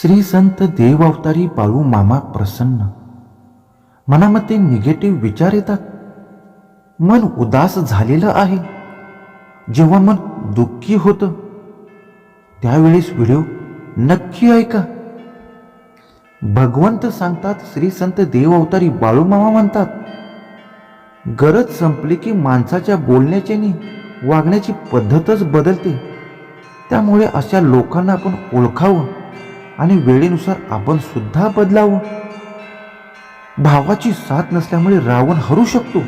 श्री संत देव अवतारी बाळू मामा प्रसन्न. मनामध्ये निगेटिव्ह विचार येतात. मन उदास झालेलं आहे. जेव्हा मन दुःखी होतं त्यावेळेस व्हिडिओ नक्की ऐका. भगवंत सांगतात श्री संत देव अवतारी बाळू मामा म्हणतात गरज संपली की माणसाच्या बोलण्याची आणि वागण्याची पद्धतच बदलते. त्यामुळे अशा लोकांना आपण ओळखावं. आणि वेळेनुसार आपण सुद्धा बदलावं. भावाची साथ नसल्यामुळे रावण हरू शकतो.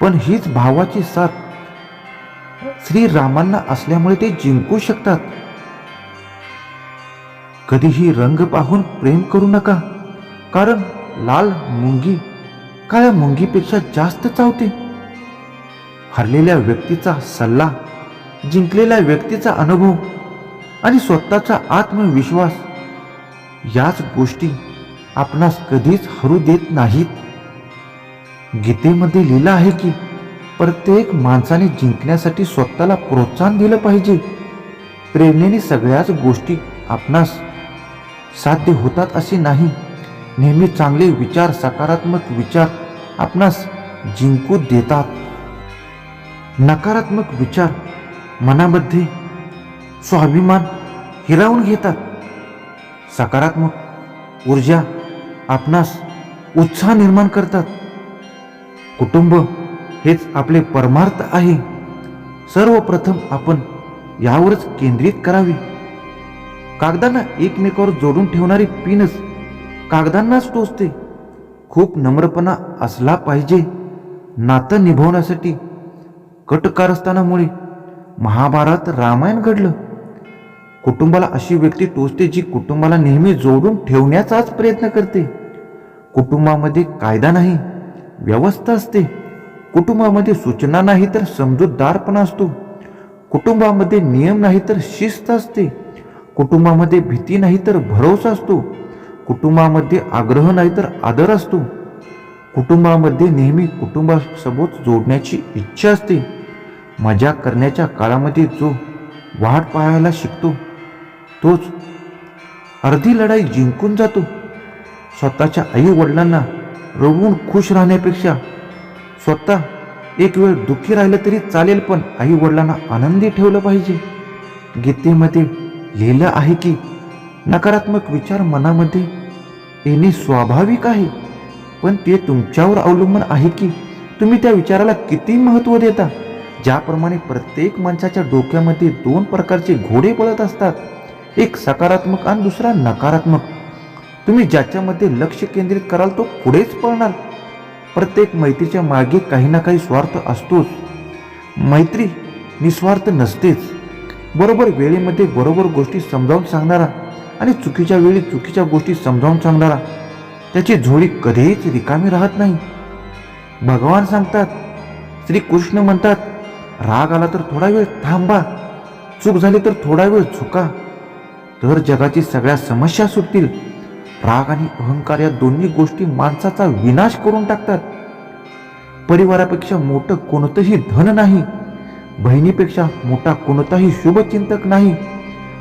पण हीच भावाची साथ श्रीरामांना असल्यामुळे ते जिंकू शकतात. कधीही रंग पाहून प्रेम करू नका कारण लाल मुंगी काळ्या मुंगीपेक्षा जास्त चावते. हरलेल्या व्यक्तीचा सल्ला जिंकलेल्या व्यक्तीचा अनुभव आणि स्वतःचा आत्मविश्वास. याच गोष्टी आपणास कधीच हरू देत नाहीत. गीतेमध्ये लिहिलं आहे की प्रत्येक माणसाने जिंकण्यासाठी स्वतःला प्रोत्साहन दिलं पाहिजे. प्रेरणेने सगळ्याच गोष्टी आपणास साध्य होतात असे नाही. नेहमी चांगले विचार सकारात्मक विचार आपणास जिंकू देतात. नकारात्मक विचार मनामध्ये स्वाभिमान हिरावून घेतात. सकारात्मक ऊर्जा आपणास उत्साह निर्माण करतात. कुटुंब हेच आपले परमार्थ आहे. सर्वप्रथम आपण यावरच केंद्रित करावे. कागदांना एकमेकावर जोडून ठेवणारी पिनच कागदांनाच टोचते. खूप नम्रपणा असला पाहिजे. नातं निभवण्यासाठी कटकारस्थानामुळे महाभारत रामायण घडलं. कुटुंबाला अशी व्यक्ती टोचते जी कुटुंबाला नेहमी जोडून ठेवण्याचाच प्रयत्न करते. कुटुंबामध्ये कायदा नाही व्यवस्था असते. कुटुंबामध्ये सूचना नाही तर समजूतदारपणा असतो. कुटुंबामध्ये नियम नाही तर शिस्त असते. कुटुंबामध्ये भीती नाही तर भरोसा असतो. कुटुंबामध्ये आग्रह नाही तर आदर असतो. कुटुंबामध्ये नेहमी कुटुंबासोबत जोडण्याची इच्छा असते. मजा करण्याच्या काळामध्ये जो वाट पाहायला शिकतो तोच. अर्धी लढाई जिंकून जातो. स्वतःच्या आई वडिलांना रडवून खुश राहण्यापेक्षा स्वतः एक वेळ दुःखी राहिलं तरी चालेल पण आई वडिलांना आनंदी ठेवलं पाहिजे. गीतेमध्ये लिहिलं आहे की नकारात्मक विचार मनामध्ये येणे स्वाभाविक आहे पण ते तुमच्यावर अवलंबून आहे की तुम्ही त्या विचाराला किती महत्त्व देता? ज्याप्रमाणे प्रत्येक माणसाच्या डोक्यामध्ये दोन प्रकारचे घोडे पळत असतात. एक सकारात्मक आणि दुसरा नकारात्मक. तुम्ही ज्याच्यामध्ये लक्ष केंद्रित कराल तो पुढेच पळणार. प्रत्येक मैत्रीच्या मागे काही ना काही स्वार्थ असतोच. मैत्री निस्वार्थ नसतेच. बरोबर वेळेमध्ये बरोबर गोष्टी समजावून सांगणारा आणि चुकीच्या वेळी चुकीच्या गोष्टी समजावून सांगणारा त्याची झोळी कधीच रिकामी राहत नाही. भगवान सांगतात श्रीकृष्ण म्हणतात राग आला तर थोडा वेळ थांबा. चूक झाली तर थोडा वेळ चुका तर जगाची सगळ्या समस्या सुटतील. राग आणि अहंकार या दोन्ही गोष्टी माणसाचा विनाश करून टाकतात. परिवारापेक्षा मोठं कोणतंही धन नाही. बहिणीपेक्षा मोठा कोणताही शुभचिंतक नाही.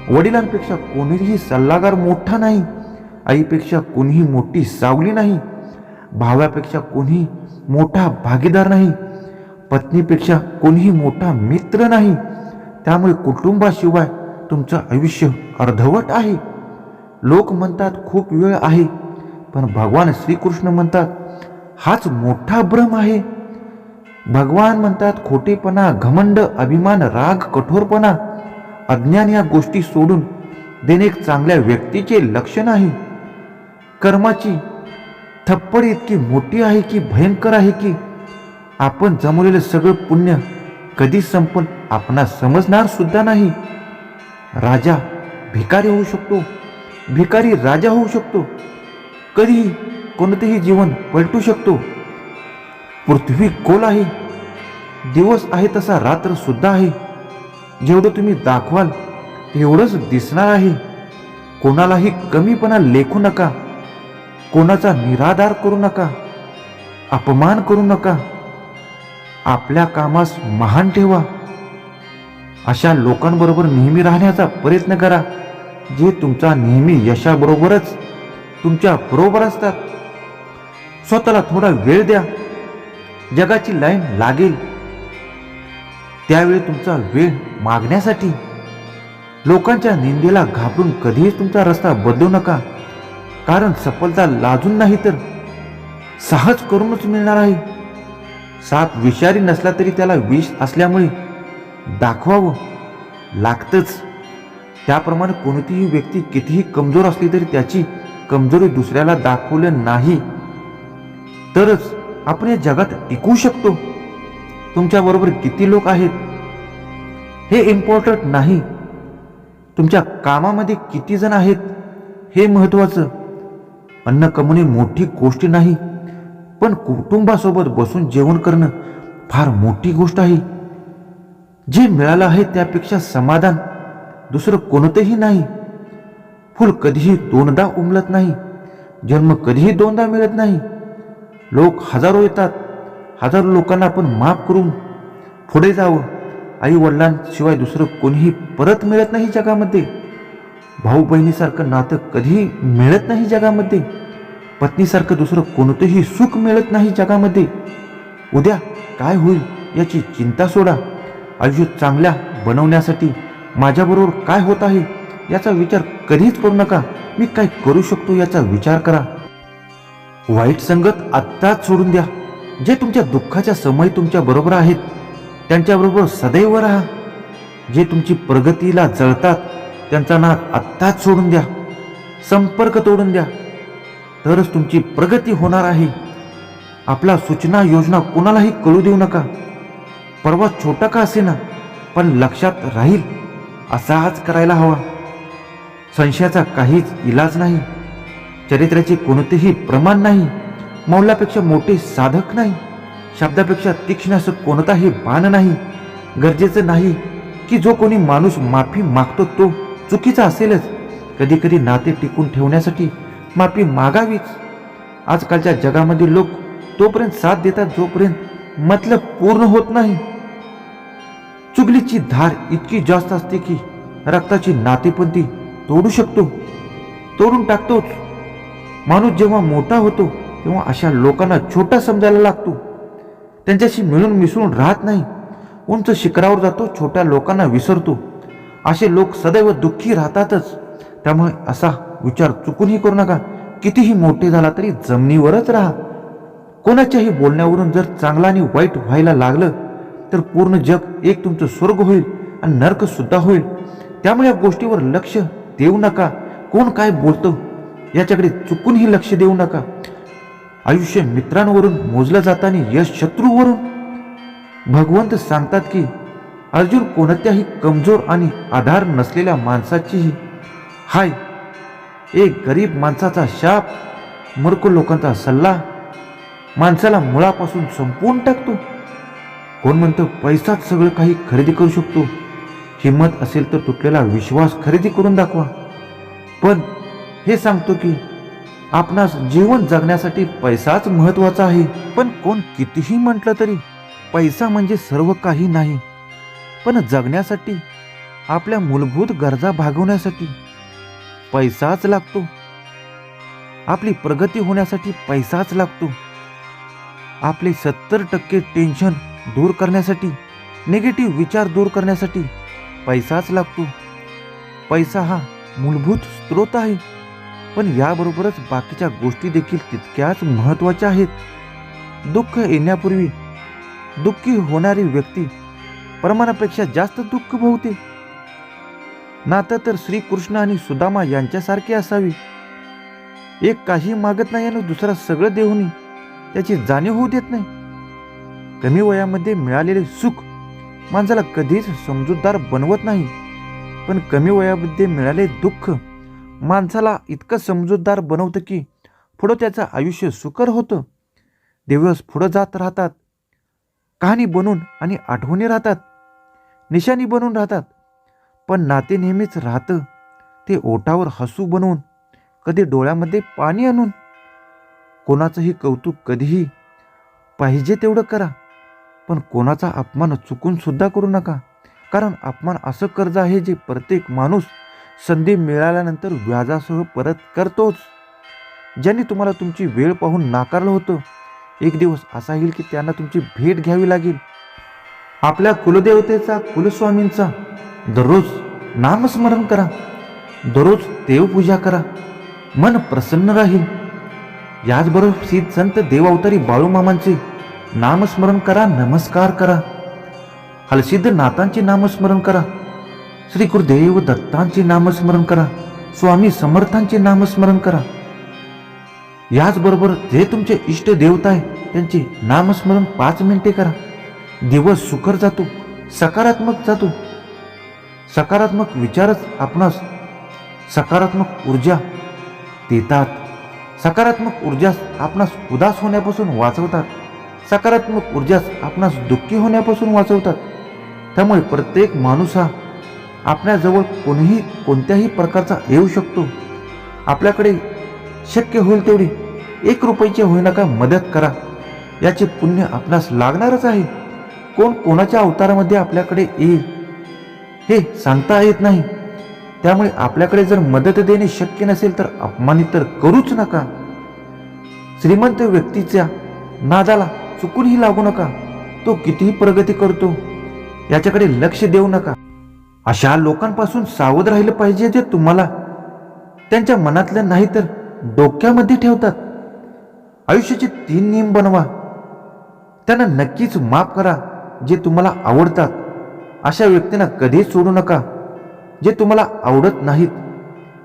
वडिलांपेक्षा कोणीही सल्लागार मोठा नाही. आईपेक्षा कोणीही मोठी सावली नाही. भावापेक्षा कोणी मोठा भागीदार नाही. पत्नीपेक्षा कोणीही मोठा मित्र नाही. त्यामुळे कुटुंबाशिवाय तुमचं आयुष्य अर्धवट आहे. लोक म्हणतात खूप वेळ आहे. पण भगवान श्रीकृष्ण म्हणतात हाच मोठा भ्रम आहे. भगवान म्हणतात खोटेपणा घमंड अभिमान राग कठोरपणा अज्ञान या गोष्टी सोडून देणे एक चांगल्या व्यक्तीचे लक्षण आहे. कर्माची थप्पड इतकी मोठी आहे की भयंकर आहे की आपण जमवलेलं सगळं पुण्य कधी संपून आपणास समजणार सुद्धा नाही. राजा भिकारी होऊ शकतो. भिकारी राजा होऊ शकतो. कधीही कोणतेही जीवन पलटू शकतो. पृथ्वी गोल आहे. दिवस आहे तसा रात्र सुद्धा आहे. जेवढं तुम्ही दाखवाल तेवढंच दिसणार आहे. कोणालाही कमीपणा लेखू नका. कोणाचा निराधार करू नका. अपमान करू नका. आपल्या कामास महान ठेवा. अशा लोकांबरोबर नेहमी राहण्याचा प्रयत्न करा जे तुमचा नेहमी यशाबरोबरच तुमच्या बरोबर असतात. स्वतःला थोडा वेळ द्या. जगाची लाईन लागेल. त्यावेळी तुमचा वेळ मागण्यासाठी. लोकांच्या निंदेला घाबरून कधीच तुमचा रस्ता बदलू नका. कारण सफलता लाजून नाही तर सहज करूनच मिळणार आहे. साप विषारी नसला तरी त्याला विष असल्यामुळे दाखवावं. लागतंच. त्याप्रमाणे कोणतीही व्यक्ती कितीही कमजोर असली तरी त्याची कमजोरी दुसऱ्याला दाखवलं नाही. तरच आपण या जगात टिकू शकतो. तुमच्याबरोबर किती लोक आहेत? हे इम्पॉर्टंट नाही. तुमच्या कामामध्ये किती जण आहेत? हे महत्वाचं. अन्न कमवणे मोठी गोष्ट नाही. पण कुटुंबासोबत बसून जेवण करणं फार मोठी गोष्ट आहे. जे मिळालं आहे त्यापेक्षा समाधान. दुसरं कोणतंही नाही. फुल कधीही दोनदा उमलत नाही. जन्म कधीही दोनदा मिळत नाही. लोक हजारो येतात. हजारो लोकांना आपण माफ करून पुढे जावं. आई वडिलांशिवाय दुसरं कोणीही परत मिळत नाही जगामध्ये. भाऊ बहिणीसारखं नातं कधीही मिळत नाही जगामध्ये. पत्नीसारखं दुसरं कोणतंही सुख मिळत नाही जगामध्ये. उद्या काय होईल याची चिंता सोडा. आयुष्य चांगल्या बनवण्यासाठी माझ्याबरोबर काय होत आहे याचा विचार कधीच करू नका. मी काय करू शकतो याचा विचार करा. वाईट संगत आत्ताच सोडून द्या. जे तुमच्या दुःखाच्या समय तुमच्या बरोबर आहेत त्यांच्याबरोबर सदैव राहा. जे तुमची प्रगतीला जळतात त्यांचा नाद आत्ताच सोडून द्या. संपर्क तोडून द्या. तरच तुमची प्रगती होणार आहे. आपला सूचना योजना कोणालाही कळू देऊ नका. पर्वत छोटा का असेना पण लक्षात राहील असाच करायला हवा. संशयाचा काहीच इलाज नाही. चरित्राचे कोणतेही प्रमाण नाही. मौलापेक्षा मोठे साधक नाही. शब्दापेक्षा तीक्ष्ण असं कोणताही बाण नाही. गरजेचं नाही की जो कोणी माणूस माफी मागतो तो चुकीचा असेलच. कधी कधी नाते टिकून ठेवण्यासाठी माफी मागावीच. आजकालच्या जगामध्ये लोक तोपर्यंत साथ देतात जोपर्यंत मतलब पूर्ण होत नाही. चुगलीची धार इतकी जास्त असते की रक्ताची नातेपंथी तोडू शकतो. तोडून टाकतोच. माणूस जेव्हा मोठा होतो तेव्हा अशा लोकांना छोटा समजायला लागतो. त्यांच्याशी मिळून मिसळून राहत नाही. उंच शिखरावर जातो छोट्या लोकांना विसरतो. असे लोक सदैव दुःखी राहतातच. त्यामुळे असा विचार चुकूनही करू नका. कितीही मोठे झाला तरी जमिनीवरच राहा. कोणाच्याही बोलण्यावरून जर चांगला आणि वाईट व्हायला लागलं तर पूर्ण जग एक तुमचं स्वर्ग होईल आणि नर्क सुद्धा होईल. त्यामुळे या गोष्टीवर लक्ष देऊ नका. कोण काय बोलतं याच्याकडे चुकूनही लक्ष देऊ नका. आयुष्य मित्रांवरून मोजलं जाताना यश शत्रूवरून. भगवंत सांगतात की अर्जुन कोणत्याही कमजोर आणि आधार नसलेल्या माणसाचीही हाय एक गरीब माणसाचा शाप मूर्ख लोकांचा सल्ला माणसाला मुळापासून संपवून टाकतो. कोण म्हणतं पैसाच सगळं काही खरेदी करू शकतो? हिंमत असेल तर तुटलेला विश्वास खरेदी करून दाखवा. पण हे सांगतो की आपणास जीवन जगण्यासाठी पैसाच महत्त्वाचा आहे. पण कोण कितीही म्हटलं तरी पैसा म्हणजे सर्व काही नाही. पण जगण्यासाठी आपल्या मूलभूत गरजा भागवण्यासाठी पैसाच लागतो. आपली प्रगती होण्यासाठी पैसाच लागतो. आपले सत्तर टक्के टेन्शन दूर करण्यासाठी निगेटिव्ह विचार दूर करण्यासाठी पैसाच लागतो. पैसा हा मूलभूत स्रोत आहे पण याबरोबरच बाकीच्या गोष्टी देखील तितक्याच महत्त्वाच्या आहेत. दुःख येण्यापूर्वी दुःखी होणारी व्यक्ती प्रमाणापेक्षा जास्त दुःख भोवते नातं तर श्रीकृष्ण आणि सुदामा यांच्यासारखे असावी. एक काही मागत नाही आणि दुसरा सगळं देऊनही त्याची जाणीव होऊ देत नाही. कमी वयामध्ये मिळालेले सुख माणसाला कधीच समजूतदार बनवत नाही. पण कमी वयामध्ये मिळाले दुःख माणसाला इतकं समजूतदार बनवतं की पुढं त्याचं आयुष्य सुकर होतं. दिवस पुढं जात राहतात. कहाणी बनून आणि आठवणी राहतात. निशाणी बनून राहतात. पण नाते नेहमीच राहतं. ते ओठावर हसू बनवून कधी डोळ्यामध्ये पाणी आणून. कोणाचंही कौतुक कधीही पाहिजे तेवढं करा. पण कोणाचा अपमान चुकून सुद्धा करू नका. कारण अपमान असं कर्ज आहे जे प्रत्येक माणूस संधी मिळाल्यानंतर व्याजासह परत करतोच. ज्यांनी तुम्हाला तुमची वेळ पाहून नाकारलं होतं एक दिवस असा येईल की त्यांना तुमची भेट घ्यावी लागेल. आपल्या कुलदेवतेचा कुलस्वामींचा दररोज नामस्मरण करा. दररोज देवपूजा करा. मन प्रसन्न राहील. याचबरोबर श्री संत देवावतारी बाळूमामांचे नामस्मरण करा नमस्कार करा. हलसिद्ध नाथांचे नामस्मरण करा. श्री गुरुदेव दत्तांचे नामस्मरण करा. स्वामी समर्थांचे नामस्मरण करा. याचबरोबर जे तुमचे इष्ट देवता आहे त्यांचे नामस्मरण पाच मिनिटे करा. दिवस सुखर जातो सकारात्मक जातो. सकारात्मक विचारच आपणास सकारात्मक ऊर्जा देतात. सकारात्मक ऊर्जा आपणास उदास होण्यापासून वाचवतात. सकारात्मक ऊर्जाच आपणास दुःखी होण्यापासून वाचवतात. त्यामुळे प्रत्येक माणूस हा आपल्याजवळ कोणीही कोणत्याही प्रकारचा येऊ शकतो. आपल्याकडे शक्य होईल तेवढी एक रुपयाची होईना का मदत करा. याचे पुण्य आपणास लागणारच आहे. कोण कोणाच्या अवतारामध्ये आपल्याकडे येईल हे सांगता येत नाही. त्यामुळे आपल्याकडे जर मदत देणे शक्य नसेल तर अपमानित तर करूच नका. श्रीमंत व्यक्तीच्या नादाला चुकूनही लागू नका. तो कितीही प्रगती करतो याच्याकडे लक्ष देऊ नका. अशा लोकांपासून सावध राहिलं पाहिजे जे तुम्हाला त्यांच्या मनातल्या नाही तर डोक्यामध्ये ठेवतात. आयुष्याचे तीन नियम बनवा. त्यांना नक्कीच माफ करा जे तुम्हाला आवडतात. अशा व्यक्तींना कधीच सोडू नका जे तुम्हाला आवडत नाहीत.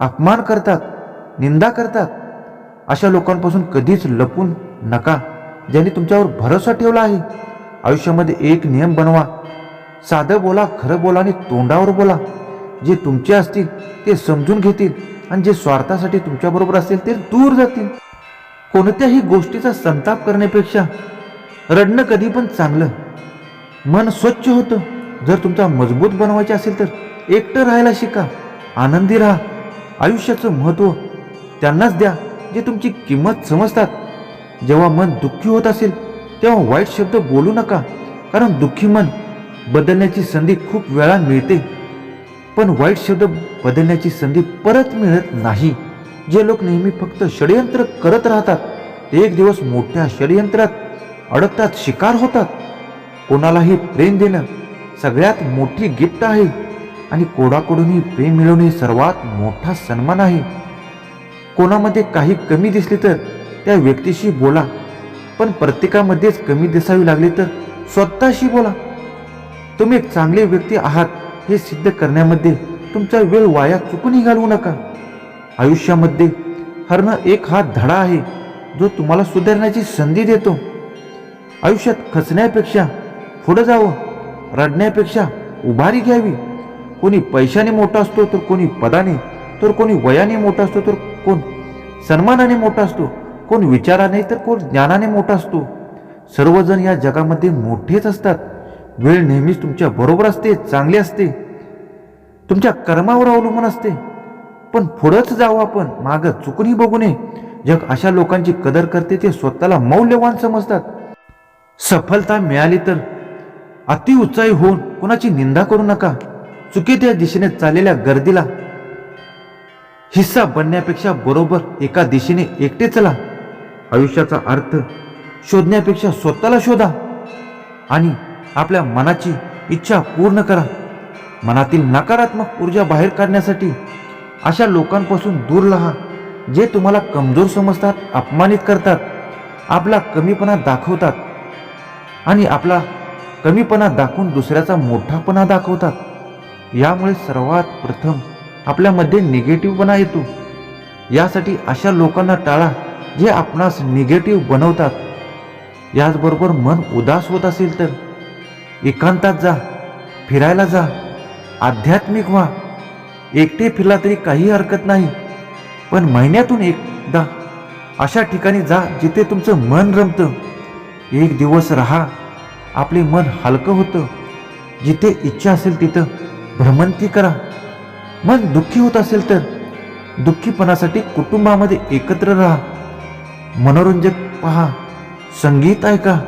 अपमान करतात निंदा करतात. अशा लोकांपासून कधीच लपून नका. ज्यांनी तुमच्यावर भरोसा ठेवला आहे. आयुष्यामध्ये एक नियम बनवा. साधं बोला खरं बोला आणि तोंडावर बोला. जे तुमचे असतील ते समजून घेतील आणि जे स्वार्थासाठी तुमच्याबरोबर असतील ते दूर जातील. कोणत्याही गोष्टीचा संताप करण्यापेक्षा रडणं कधी पण चांगलं. मन स्वच्छ होतं. जर तुमचा मजबूत बनवायचे असेल तर एकटं राहायला शिका. आनंदी राहा. आयुष्याचं महत्त्व त्यांनाच द्या जे तुमची किंमत समजतात. जेव्हा मन दुःखी होत असेल तेव्हा वाईट शब्द बोलू नका. कारण दुःखी मन बदलण्याची संधी खूप वेळा मिळते. पण वाईट शब्द बदलण्याची संधी परत मिळत नाही. जे लोक नेहमी फक्त षडयंत्र करत राहतात ते एक दिवस मोठ्या षडयंत्रात अडकतात शिकार होतात. कोणालाही प्रेम देणं सगळ्यात मोठी गिफ्ट आहे. आणि कोणाकडूनही प्रेम मिळवणे सर्वात मोठा सन्मान आहे. कोणामध्ये काही कमी दिसली तर त्या व्यक्तीशी बोला. पण प्रत्येकामध्येच कमी दिसावी लागली तर स्वतःशी बोला. तुम्ही एक चांगले व्यक्ती आहात हे सिद्ध करण्यामध्ये तुमचा वेळ वाया चुकूनही घालवू नका. आयुष्यामध्ये हरणं एक हा धडा आहे जो तुम्हाला सुधारण्याची संधी देतो. आयुष्यात खचण्यापेक्षा पुढं जावं रडण्यापेक्षा उभारी घ्यावी. कोणी पैशाने मोठा असतो तर कोणी पदाने तर कोणी वयाने मोठा असतो तर कोण सन्मानाने मोठा असतो कोण विचाराने तर कोण ज्ञानाने मोठा असतो. सर्वजण या जगामध्ये मोठेच असतात. वेळ नेहमीच तुमच्या बरोबर असते चांगली असते. तुमच्या कर्मावर अवलंबून असते. पण पुढंच जावं आपण मागं चुकूनही बघू नये. जग अशा लोकांची कदर करते ते स्वतःला मौल्यवान समजतात. सफलता मिळाली तर अतिउत्साही होऊन कोणाची निंदा करू नका. चुकीच्या दिशेने चाललेल्या गर्दीला हिस्सा बनण्यापेक्षा बरोबर एका दिशेने एकटे चला. आयुष्याचा अर्थ शोधण्यापेक्षा स्वतःला शोधा आणि आपल्या मनाची इच्छा पूर्ण करा. मनातील नकारात्मक ऊर्जा बाहेर काढण्यासाठी अशा लोकांपासून दूर राहा जे तुम्हाला कमजोर समजतात अपमानित करतात आपला कमीपणा दाखवतात आणि आपला कमीपणा दाखवून दुसऱ्याचा मोठापणा दाखवतात. यामुळे सर्वात प्रथम आपल्यामध्ये निगेटिव्हपणा येतो. यासाठी अशा लोकांना टाळा. जे आपणास निगेटिव्ह बनवतात याचबरोबर मन उदास होत असेल तर एकांतात जा फिरायला जा आध्यात्मिक व्हा. एकटे फिरला तरी काही हरकत नाही पण महिन्यातून एकदा अशा ठिकाणी जा जिथे तुमचं मन रमतं. एक दिवस राहा आपले मन हलकं होतं. जिथे इच्छा असेल तिथं भ्रमंती करा. मन दुःखी होत असेल तर दुःखीपणासाठी कुटुंबामध्ये एकत्र राहा. मनोरंजक पहा. संगीत ऐका.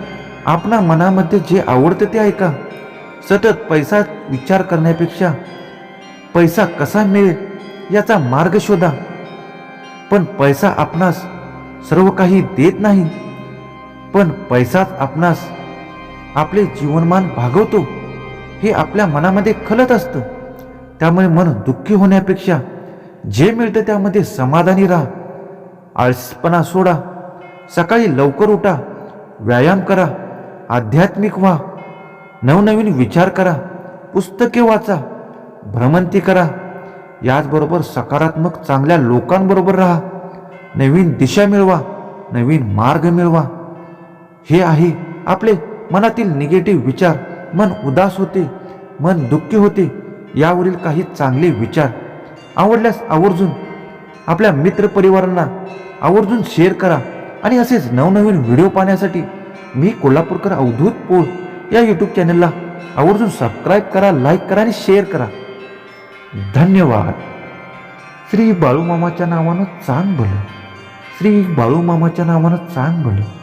आपणा मनामध्ये जे आवडतं ते ऐका. सतत पैसा विचार करण्यापेक्षा पैसा कसा मिळेल याचा मार्ग शोधा. पण पैसा आपणास सर्व काही देत नाही. पण पैसाच आपणास आपले जीवनमान भागवतो. हे आपल्या मनामध्ये खलत असतं. त्यामुळे मन दुःखी होण्यापेक्षा जे मिळतं त्यामध्ये समाधानी राहा. आळसपणा सोडा. सकाळी लवकर उठा व्यायाम करा आध्यात्मिक व्हा नवनवीन विचार करा पुस्तके वाचा भ्रमंती करा. याचबरोबर सकारात्मक चांगल्या लोकांबरोबर राहा. नवीन दिशा मिळवा नवीन मार्ग मिळवा. हे आहे आपले मनातील निगेटिव्ह विचार. मन उदास होते मन दुःखी होते यावरील काही चांगले विचार. आवडल्यास आवर्जून आपल्या मित्रपरिवारांना आवर्जून शेअर करा. आणि असेच नवनवीन व्हिडिओ पाहण्यासाठी मी कोल्हापूरकर अवधूत पोळ या यूट्यूब चॅनलला आवर्जून सबस्क्राईब करा लाईक करा आणि शेअर करा. धन्यवाद. श्री बाळूमामाच्या नावानं चांग भलं. श्री बाळूमामाच्या नावानं चांग भलं.